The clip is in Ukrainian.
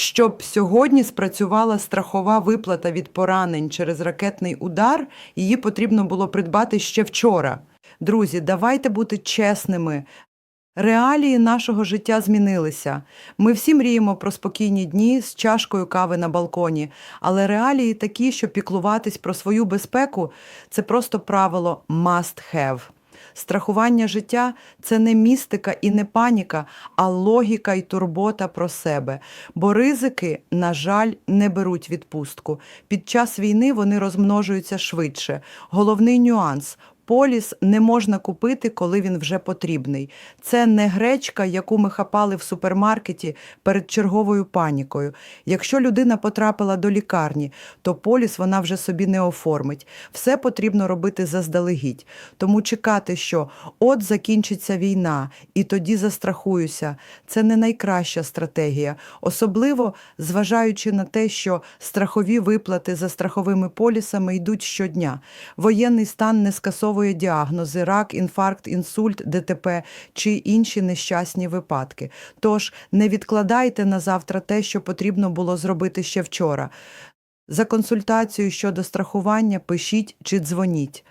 Щоб сьогодні спрацювала страхова виплата від поранень через ракетний удар, її потрібно було придбати ще вчора. Друзі, давайте бути чесними. Реалії нашого життя змінилися. Ми всі мріємо про спокійні дні з чашкою кави на балконі, але реалії такі, що піклуватись про свою безпеку це просто правило must have. Страхування життя це не містика і не паніка, а логіка і турбота про себе. Бо ризики, на жаль, не беруть відпустку. Під час війни вони розмножуються швидше. Головний нюанс. Поліс не можна купити, коли він вже потрібний. Це не гречка, яку ми хапали в супермаркеті перед черговою панікою. Якщо людина потрапила до лікарні, то поліс вона вже собі не оформить. Все потрібно робити заздалегідь. Тому чекати, що от закінчиться війна, і тоді застрахуюся, це не найкраща стратегія, особливо зважаючи на те, що страхові виплати за страховими полісами йдуть щодня. Воєнний стан не скасовує діагнози, рак, інфаркт, інсульт, ДТП чи інші нещасні випадки. Тож не відкладайте на завтра те, що потрібно було зробити ще вчора. За консультацією щодо страхування пишіть чи дзвоніть.